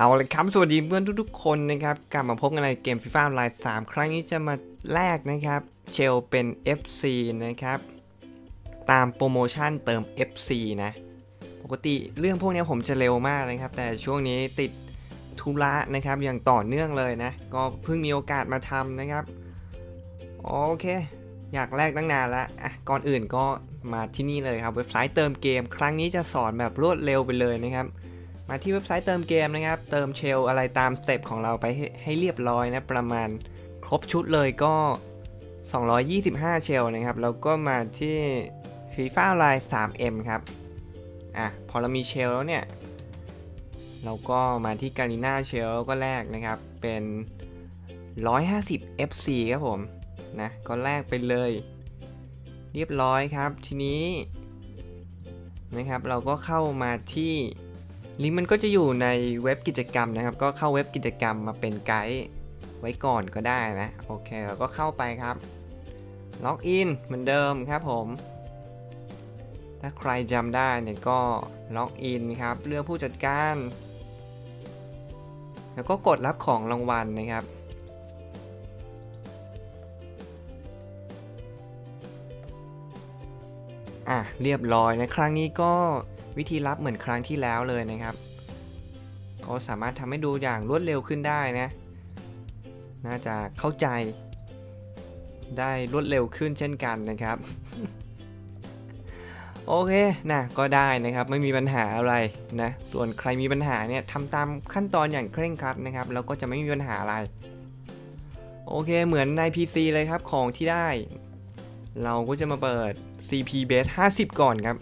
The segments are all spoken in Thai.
เอาลยครับ สวัสดีเพื่อนทุกๆ คนนะครับ กลับมาพบกันในเกม FIFA ไลน์3ครั้งนี้จะมาแลกนะครับ เชลเป็น FC นะครับ ตามโปรโมชั่นเติม FC นะ ปกติเรื่องพวกนี้ผมจะเร็วมากเลยครับ แต่ช่วงนี้ติดธุระนะครับ อย่างต่อเนื่องเลยนะ ก็เพิ่งมีโอกาสมาทำนะครับ โอเค อยากแลกตั้งนานล้วอะก่อนอื่นก็มาที่นี่เลยครับ เว็บไซต์เติมเกม ครั้งนี้จะสอนแบบรวดเร็วไปเลยนะครับ มาที่เว็บไซต์เติมเกมนะครับ เติมเชลอะไรตามสเต็ปของเราไปให้ให้เรียบร้อยนะ ประมาณครบชุดเลยก็ 225 เชลนะครับ แล้วก็มาที่ FIFA Line 3M ครับ อะ พอเรามีเชลแล้วเนี่ย เราก็มาที่การีนาเชลก็แลกนะครับ เป็น 150 FC ครับผม นะ ก็แลกไปเลย เรียบร้อยครับ ทีนี้นะครับ เราก็เข้ามาที่ ลิงก์มันก็จะอยู่ในเว็บกิจกรรมนะครับ ก็เข้าเว็บกิจกรรมมาเป็นไกด์ไว้ก่อนก็ได้นะ โอเคเราก็เข้าไปครับ ล็อกอินเหมือนเดิมครับผม ถ้าใครจำได้เนี่ยก็ล็อกอินครับ เลือกผู้จัดการ แล้วก็กดรับของรางวัลนะครับอะเรียบร้อยนะ ครั้งนี้ก็ วิธีรับเหมือนครั้งที่แล้วเลยนะครับ ก็สามารถทำให้ดูอย่างรวดเร็วขึ้นได้นะ น่าจะเข้าใจ ได้รวดเร็วขึ้นเช่นกันนะครับ โอเคนะก็ได้นะครับไม่มีปัญหาอะไรนะ ส่วนใครมีปัญหาเนี่ยทำตามขั้นตอนอย่างเคร่งครัดนะครับ แล้วก็จะไม่มีปัญหาอะไร โอเคเหมือนใน PC เลยครับของที่ได้ เราก็จะมาเปิด CP Base 50 ก่อนครับ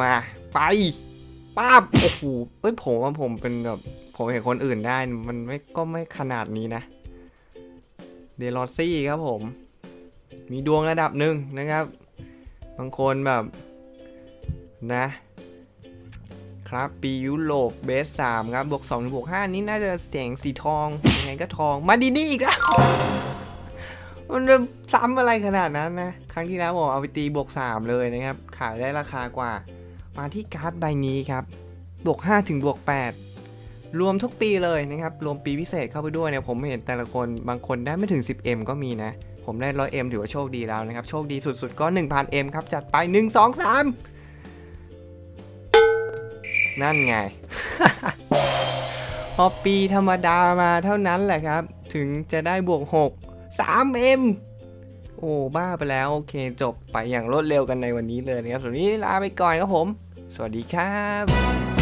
มาไปป้าบโอ้โหเอ้ยผมว่าผมเป็นแบบผมเห็นคนอื่นได้ มันไม่ก็ไม่ขนาดนี้นะ เดลอซี่ครับผม มีดวงระดับหนึ่งนะครับ บางคนแบบนะ ครับปียุโรปเบสสามครับบวก2บวก5นี่น่าจะเสียงสีทองยังไงก็ทอง มาดีนี่อีกแล้ว มันจะซ้ำอะไรขนาดนั้นนะ ครั้งที่แล้วผมเอาไปตีบวก 3 เลยนะครับ ขายได้ราคากว่า มาที่การ์ดใบนี้ครับบวก5ถึงบวก 8 รวมทุกปีเลยนะครับ รวมปีพิเศษเข้าไปด้วยเนี่ยผมเห็นแต่ละคนบางคนได้ไม่ถึง 10M ก็มีนะ ผมได้ 100M ถือว่าโชคดีแล้วนะครับ โชคดีสุดๆก็ 1000M ครับ จัดไป 1 2 3 นั่นไง พอปีธรรมดามาเท่านั้นแหละครับ ถึงจะได้บวก 6 3M โอ้บ้าไปแล้ว โอเคจบไปอย่างรวดเร็วกันในวันนี้เลยนะครับส่วนนี้ลาไปก่อนครับผม สวัสดีครับ